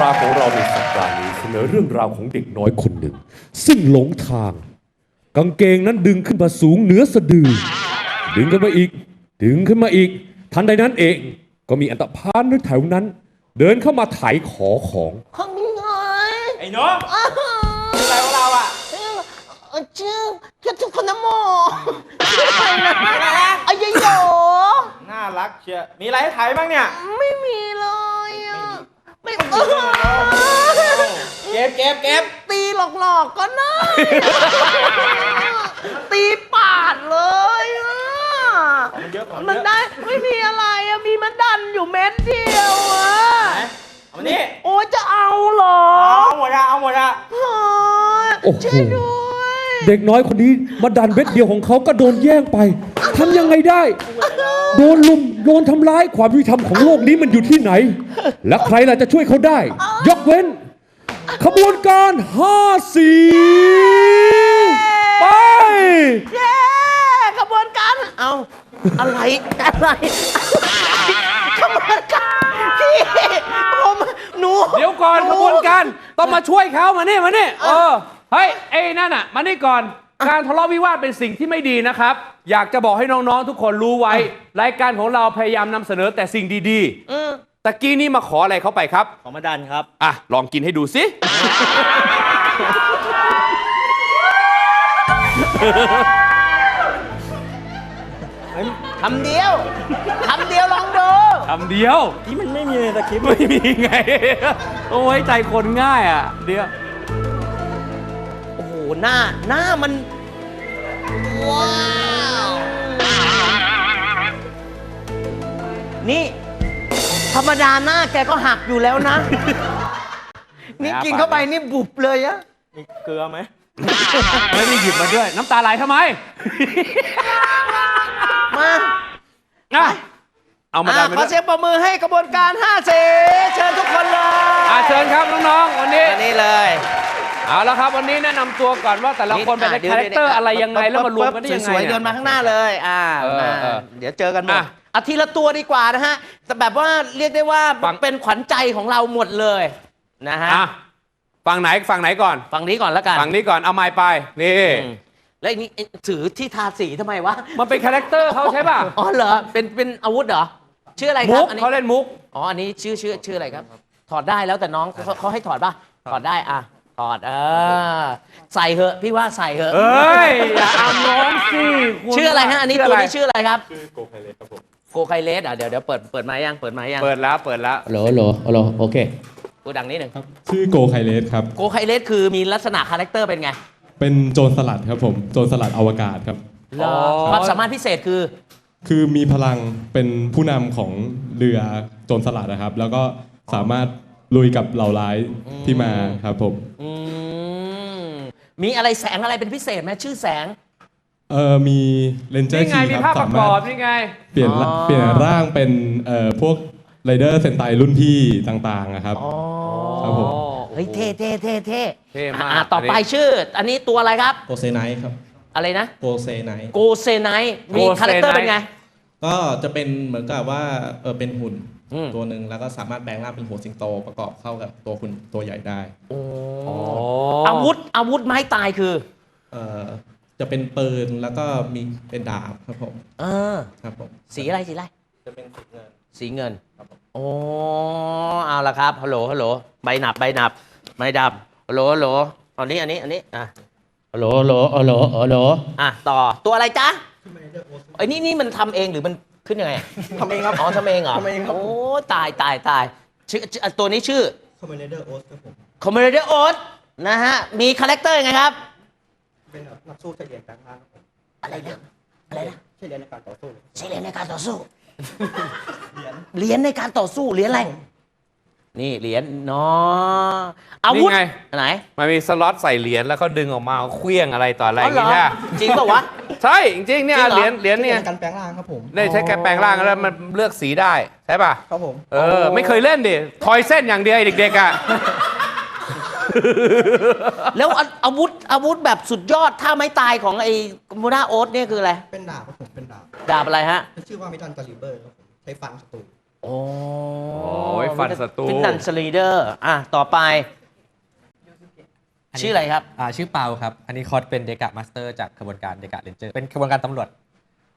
ราของเราในสัปดาห์นี้เสนอเรื่องราวของเด็กน้อยคนหนึ่ง ซึ่งหลงทาง กางเกงนั้นดึงขึ้นมาสูงเหนือสะดือ ดึงขึ้นมาอีก ดึงขึ้นมาอีก ทันใดนั้นเองก็มีอันตพานในแถวนั้น เดินเข้ามาไถขอของข้างในไอ้น้องอะไรของเราอะชื่อชื่อทุกคนนะโมชื่ออะไรนะอายโยน่ารักเชียมีอะไรให้ถ่ายบ้างเนี่ย ไม่มีเลยอะ ไม่เออเก็บเก็บเก็บตีหลอกๆก็ได้ตีปาดเลยอะมันเยอะกว่ามันได้ไม่มีอะไรอะมีมันดันอยู่เม็ดเดียวอะเอามานี่โอ้ยจะเอาเหรอเอาหมดอะเอาหมดอะเฮ้ยโอ้โห ช่วยด้วย เด็กน้อยคนนี้มาดันเบ็ดเดียวของเขาก็โดนแย่งไปทำยังไงได้ โดนลุมโดนทำร้ายความยุติธรรมของโลกนี้มันอยู่ที่ไหน และใครล่ะจะช่วยเขาได้ ยกเว้น ขบวนการห้าสีไป เย้กระบวนการเอาอะไรอะไรกระบวนการพี่ผมหนูเดี๋ยวก่อนหขบวนการต้องมาช่วยเขามานี่มานี่เออ เฮ้ยไอ้นั่นอะมานี่ก่อน การทะเลาะวิวาทเป็นสิ่งที่ไม่ดีนะครับ อยากจะบอกให้น้องๆทุกคนรู้ไว้ รายการของเราพยายามนำเสนอแต่สิ่งดีเออๆตะกี้นี่มาขออะไรเขาไปครับ ขอมาดันครับ อะ ลองกินให้ดูสิ คำเดียว คำเดียวลองดู คำเดียว ที่มันไม่มีในสคริปต์ ไม่มีไง โอ้ยใจคนง่ายอะ เดียวโอ้โหหน้า หน้ามัน ว้าว นี่ ธรรมดาหน้าแกก็หักอยู่แล้วนะ นี่กินเข้าไปนี่บุบเลยอะมีเกลือไหมไม่ได้หยิบมาด้วย น้ำตาไหลทำไม มาอะเอามาอะดันไปขอด้วยเสียงปรบมือให้กระบวนการ5เสเชิญทุกคนเลยอะเชิญครับน้องๆวันนี้อันนี้เลย เอาละครับวันนี้แนะนำตัวก่อนว่าแต่ละคนเป็นอะดี๋ยวคาแรคเตอร์ดี๋ยวอะไรยังไงแล้วมารวมกันได้ยังไงสวยๆเดินมาข้างหน้าเลยอ่าเออมาเออเดี๋ยวเจอกันหมดอะเอาทีละตัวดีกว่านะฮะแต่แบบว่าเรียกได้ว่าฟัง เป็นขวัญใจของเราหมดเลยนะฮะอะฝั่งไหนฝั่งไหนก่อน ฝั่งนี้ก่อนแล้วกันฝั่งนี้ก่อนเอาไม้ไปนี่ อืมแล้วอันนี้ถือที่ทาสีทำไมวะมันเป็นคาแรคเตอร์เขาใช่ป่ะอ๋อเหรอเป็นเป็นอาวุธเหรอชื่ออะไรคมุรับกอันนี้ เขาเล่นมุก อ๋อ อันนี้ชื่อชื่อชื่ออะไรครับ ถอดได้แล้วแต่น้องเขาเขาให้ถอดป่ะ ถอดได้ อะ ถอดเออใส่เหอะ พี่ว่าใส่เหอะ เอ้ย อย่าเอาน้องสิคุณชื่ออะไรฮะ อันนี้ชื่ตัวไรนี้ชื่ออะไรครับ ชื่อโกไคเลสครับผม โกไคเลสอะ เดี๋ยวเดี๋ยวเปิดเปิดไม้ยัง เปิดไม้ยัง เปิดแล้ว เปิดแล้วฮัลโหลฮัลโหลฮัลโหลโอเคพูดดังนิดหนึ่งชื่อโกไคเลสครับ โกไคเลสคือมีลักษณะคาแรคเตอร์เป็นไง เป็นโจรสลัดครับผม โจรสลัดอวกาศครับเหรอความสามารถพิเศษคือ คือมีพลังเป็นผู้นำของเรือโจรสลัดนะครับ แล้วก็สามารถ ลุยกับเหล่าร้ายที่มาครับผมอืมมีอะไรแสงอะไรเป็นพิเศษไหมชื่อแสง เอ่อมีเลนเจอนี่ร์ไงคีมีครับภาพประสากมาอรบถนี่ไง เปลี่ยนอ๋อ เปลี่ยนร่างเป็นเอ่อพวกไรเดอร์เซนไตรุ่นพี่ต่างๆนะครับ อ๋อครับผม เฮ้ยเท่เท่เท่เท่เท่มากอะต่อไปอันนี้ ชื่อ อันนี้ตัวอะไรครับ โกเซไนท์ครับอะไรนะ โกเซไนท์โกเซไนท์มีโกเซไนท์คาแรคเตอร์เป็นไง ก็จะเป็นเหมือนกับว่าเออเป็นหุ่น อืม ตัวหนึ่งแล้วก็สามารถแปลงร่างเป็นหัวสิงโตประกอบเข้ากับตัวหุ่นตัวใหญ่ได้โอ้อ๋ออาวุธอาวุธไม้ตายคือเออจะเป็นปืนแล้วก็มีเป็นดาบครับผมเออครับผมสีอะไรสีอะไร จะเป็นสีเงิน สีเงินครับผม โอ้เอาละครับ ฮัลโหล ฮัลโหล ใบหนับ ใบหนับ ใบดับฮัลโหล ฮัลโหลอันนี้ อันนี้ อันนี้ อะ ฮัลโหล ฮัลโหล ฮัลโหล ฮัลโหล อะ ต่อ ตัวอะไรจ๊ะไอ้ยนี่นี่มันทำเองหรือมัน ขึ้นยังไงทำเองครับอ๋อทำเองเหรอทำเองครับ โอ้ตายตายตายชื่อชื่อตัวนี้ชื่อ คอมเมเดอร์โอสครับผม คอมเมดี้โอ๊ตนะฮะ มีคาแรคเตอร์ยังไงครับ เป็นนักสู้เฉลี่ยแปลงร่างอะไรนะอะไรนะเฉลี่ยในการต่อสู้ ใช้เหรียญในการต่อสู้ เหรียญในการต่อสู้เหรียญอะไร นี่เหรียญเนาะอาวุธนี่ไงไหนมันมีสล็อตใส่เหรียญแล้วก็ดึงออกมาเคลี้ยงอะไรต่ออะไรอย่างเหรงี้อใช่ปะจริงเปล่าวะ ใช่จริงๆเนี่ยจริงเหรอ เหรียญเหรียญเนี่ยการแปลงร่างครับผมได้ใช้แกะแปลงร่างแล้วมันเลือกสีได้ใช่ป่ะ ครับผมเออ ไม่เคยเล่นดิทอยเส้นอย่างเดียวไอ้เด็กๆอะ แล้วอาอาวุธอาวุธแบบสุดยอดท่าไม้ตายของไอ้มูนาโอ๊ตเนี่ยคืออะไรเป็นดาบครับผมเป็นดาบดาบอะไรฮะ ชื่อว่ามิดันกาลิเบอร์ครับผมใช้ฟันศัตรู โอ้โอ้ยฟันศัตรู ฟินนันสลีเดอร์ อะ ต่อไปชื่ออะไรครับ อ่าชื่อเปาครับ อันนี้คอร์สเป็นเดกะมาสเตอร์จากขบวนการเดกะเรนเจอร์เป็นขบวนการตำรวจ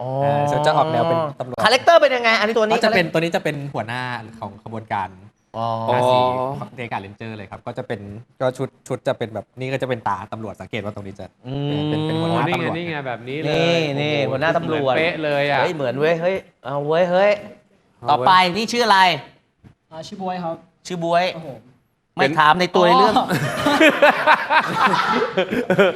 อ๋อส่วนจะออกแนวเป็นตำรวจ คาแรคเตอร์เป็นยังไง อันนี้ตัวนี้ก็จะเป็นตัวนี้จะเป็นหัวหน้าของขบวนการอ๋ออาซีเดกะเรนเจอร์เลยครับ ก็จะเป็นก็ชุดชุดจะเป็นแบบนี่ก็จะเป็นตาตำรวจสังเกตว่าตรงนี้จะอืเป็นเป็นหัวโอ้หน้านี่ไงตำรวจ นี่ไงแบบนี้เลยนี่นี่โอ้โหัวหน้าตำรวจ เป๊ะเลยอะ เฮ้ย เหมือนเว้ย เฮ้ย เอาเว้ย เฮ้ยเอาเว้ย ต่อไปนี่ชื่ออะไร อ่าชื่อบวยครับชื่อบวย ครับผม ไม่ถามในตัวในเรื่อง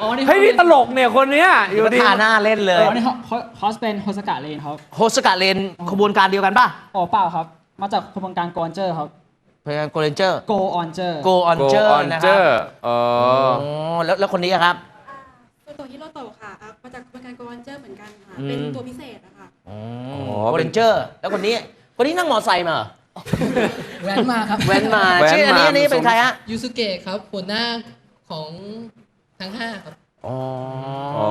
อ๋อนี่เฮ้ยนี่ตลกเนี่ยคนเนี้ยอยู่มาดี ทาหน้าเล่นเลย อ๋อนี่เขาเขาคอสเป็นโฮสกะเลนครับโฮสกาเลนขบวนการเดียวกันป่ะอ๋อเปล่าครับ มาจากขบวนการกอนเจอร์ครับเพลงโกเลนเจอร์โกออนเจอร์โกออนโกเจออร์อนนะคเจรัอบร์อ๋ออ๋อแล้วแล้วคนนี้อะครับ ตัวโตฮิโรโตะค่ะอะ มาจากกระบวนการโกวันเจอร์เหมือนกันค่ะอืมเป็นตัวพิเศษอะค่ะโกเลนเจอร์ แล้วคนนี้ คนนี้นั่งมอไซค์มาเหรอแว้นมาครับแว้นมาแว้นชื่ออันนี้มาอันนี้เป็นใครฮะยูสุเกะครับหัวหน้าของทั้งห้าครับ อ๋ออ๋อ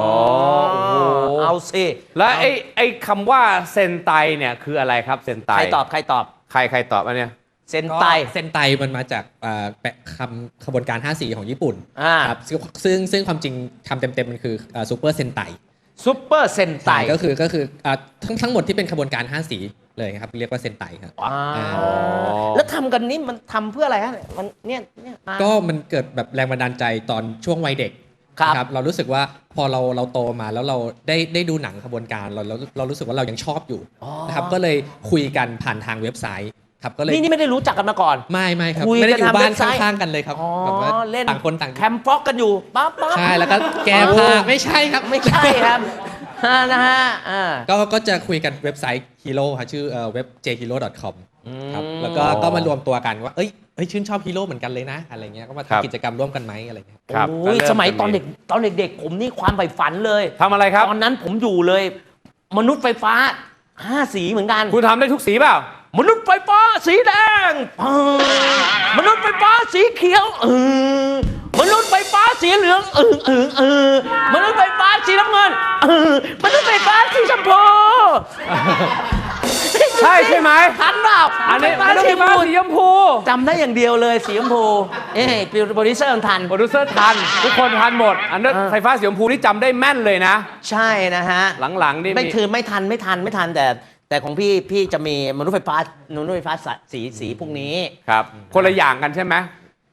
โอ้โหเอาสิแล้วไอ้ไอ้คำว่าเซนไตเนี่ยคืออะไรครับเซนไตใครตอบใครตอบใครใครตอบอันเนี้ย เซนไต ก็เซนไตมันมาจากอ่าแปะคำขบวนการ 5 สีของญี่ปุ่นอ่า ครับซึ่งซึ่งซึ่งความจริงคำเต็มๆ มันคือซูเปอร์เซนไตซุปเปอร์เซนไต ก็คือก็คืออ่าทั้งทั้งหมดที่เป็นขบวนการ 5 สี เลยครับ เรียกว่าเซนไตครับ ว้าอ่า วแล้วทำกันนี่มันทำเพื่ออะไรฮะมันเนี่ยเนี่ยมา ก็มันเกิดแบบแรงบันดาลใจตอนช่วงวัยเด็กครับ นะเรารู้สึกว่าพอเราเราโตมาแล้วเราได้ได้ดูหนังขบวนการเราเราเรารู้สึกว่าเรายังชอบอยู่อ๋อนะครับก็เลยคุยกันผ่านทางเว็บไซต์ครับก็เลยนี่นี่ไม่ได้รู้จักกันมาก่อน ไม่ไม่ครับคุยไม่ได้กันอยู่บ้านทางเว็บไซต์ ข้างๆกันเลยครับอ๋อแบบว่าเล่นต่างคนต่างแคมฟ็อกกันอยู่ปั๊บปั๊บ ใช่แล้วก็แก้ผ้าไม่ใช่ครับ ไม่ใช่ครับอ่า นะฮะอ่า ก็ก็จะคุยกันเว็บไซต์ Hero ครับชื่อเอ่อเว็บ jhero.com ครับอืมแล้วก็ก็มารวมตัวกันว่าเอ้ยเอ้ยชื่นชอบฮีโร่เหมือนกันเลยนะ อะไรเงี้ยก็มาครับ ทำกิจกรรมร่วมกันไหมอะไรเงี้ย ครับโอ้ยก็เริ่สมัยจะตอนเด็กตอนเด็กๆ ผมนี่ความใฝ่ฝันเลย ทำอะไรครับ ตอนนั้นผมอยู่เลย มนุษย์ไฟฟ้าห้าสีเหมือนกัน คุณทำได้ทุกสีเปล่า มนุษย์ไฟฟ้าสีแดงเออมนุษย์ไฟฟ้าสีเขียวเออมนุษย์ไฟฟ้า สีเหลืองเออเออเออมนุษย์ไฟฟ้าสีน้ำเงินเออมนุษย์ไฟฟ้าสีชมพูใช่ใช่ไหมทันเปล่าอันนี้ไม่ต้องสีมีฟ้าสีชมพูจำได้อย่างเดียวเลยสีชมพูเอ้ยโปรดิวเซอร์ทันโปรดิวเซอร์ทัน ทุกคนทันหมด อันนั้นอ่าไฟฟ้าสีชมพูนี่จำได้แม่นเลยนะ ใช่นะฮะ หลังๆนี่ไม่มีคือไม่ทันไม่ทันไม่ทันแต่แต่ของพี่พี่จะมีมนุษย์ไฟฟ้ามนุษย์ไฟฟ้าสีสีพวกนี้ครับ คนละอย่างกันใช่ไหม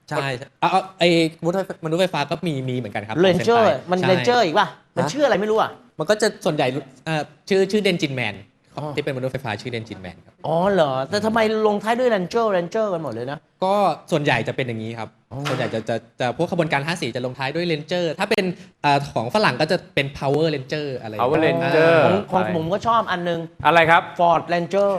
ใช่ใช่เอาเอาไอ้มนุษย์ไฟมนุษย์ไฟฟ้าก็มีมีเหมือนกันครับเรนเจอร์ของมันใช่ เรนเจอร์อีกป่ะ มันฮะ ชื่ออะไรไม่รู้อะ มันก็จะส่วนใหญ่เอ่อชื่อชื่อเดนจินแมนอ๋อ ที่เป็นมนุษย์ไฟฟ้าชื่อเดนจินแมนครับอ๋อเหรอ แต่ทำไมลงท้ายด้วยเรนเจอร์เรนเจอร์กันหมดเลยนะ ก็ส่วนใหญ่จะเป็นอย่างนี้ครับส่วนใหญ่จะจะจะพวกขบวนการ5สีจะลงท้ายด้วยเรนเจอร์ถ้าเป็นเอ่อของฝรั่งก็จะเป็น power ranger อะไร Power Ranger ของของอะไรผมก็ชอบอันหนึง อะไรครับ Ford Ranger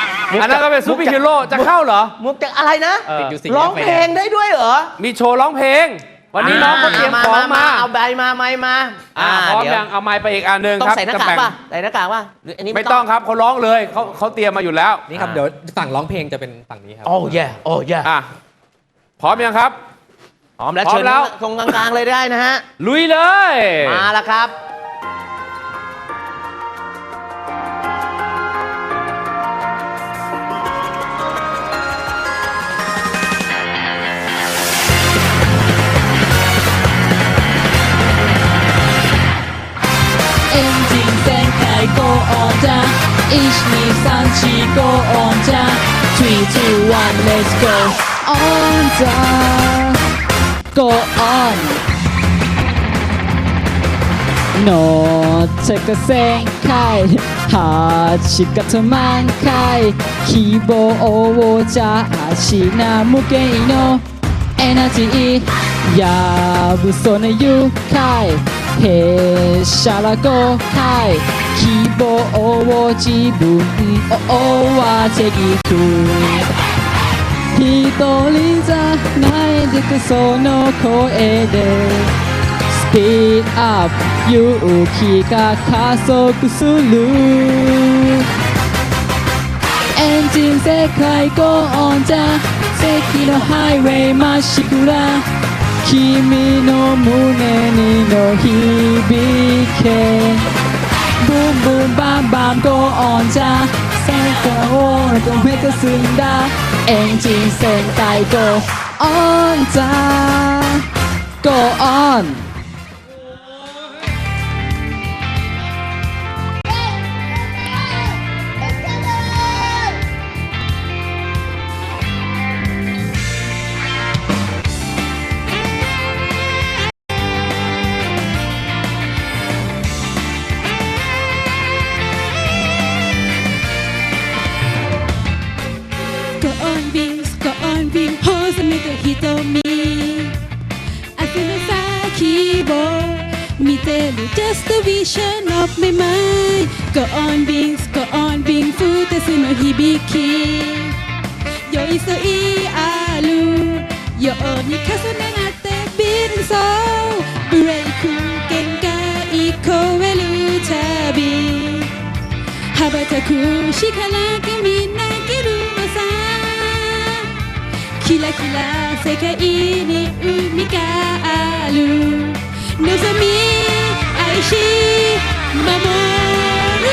อั นนั้นก็เป็นซูเปอร์ฮีโร่จะเข้าเหรอ มุกจากอะไรนะเออติดอยู่สี่ร้องแยกไฟเพลแดงได้ด้วยเหรอ มีโชว์ร้องเพลง วันนี้น้องเขาเตรียมของมาเอาใบมาไม้มาอ่าพร้อมเดี๋ยวยังเอาไม้ไปอีกอันหนึ่งต้อครับงใส่หน้าจะกากแบ่งป่ะใส่หน้ากากป่ะหรืออันนี้ไม่ต้องครับเขาร้องเลยเขาเขาเตรียมมาอยู่แล้วนี่ครับเดี๋ยวฝั่งร้องเพลงจะเป็นฝั่งนี้ครับโอ้ยโอ้ยอะพร้อมยังครับพร้อมแล้วพร้อมเชิญแล้วตรงกลางๆเลยได้นะฮะลุยเลยมาแล้วครับ 全開 Go on じゃ1234 Go on じゃ321 Let's go on じゃ Go on 乗ってか旋回8月満開希望をじゃ足な無限のエナジーやぶそね愉快 へしゃらごはい希望を自分を追わせぎく。一人じゃないでくその声でスピードアップ勇気が加速する。エンジン世界ゴーンじゃ関のハイウェイまっしぐら君の胸にの響けブンブンバンバンゴーンじゃ 坂を止めて済んだエンジン全体 Go on だ Go on 「Go just a vision of my mind Go on beings, go on being fantasy no hibiki Yo iso i alu Yo on ni kasu nanate beating soul Breaku genka iko welu tabi Habataku shikara kimi nakiru no sa Kila kila sekai ni umi ga aru Nozomi ばたくしからけみんなけるのさキラキラ世界に海がある望み愛し守る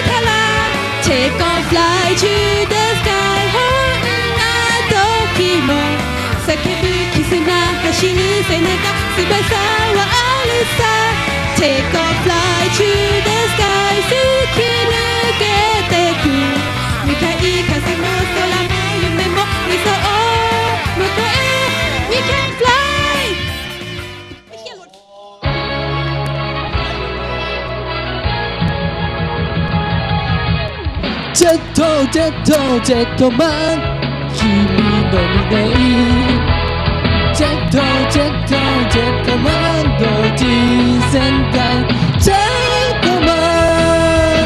から Take on fly to the sky ほんな時も叫ぶ絆走る背中翼はあるさ Take on fly to the sky 突き抜けてく向かい風も空も ェットジェットジェットマン。君の胸ジェットジェットジェットマン同時旋回ジェットマン。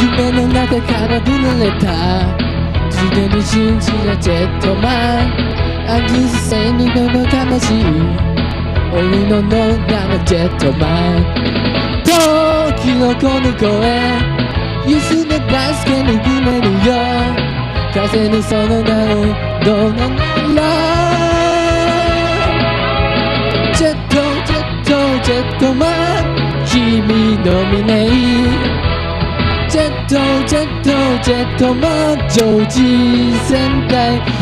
夢の中から離れた。常に信じたジェットマン。あぐずせにのの魂。俺のの名のジェットマン。時のこの声ゆすの大好きに夢るよ。風にその名をどうなら。ジェットジェットジェットマン。君の胸ジェットジェットジェットマン。常時旋回ジェットマン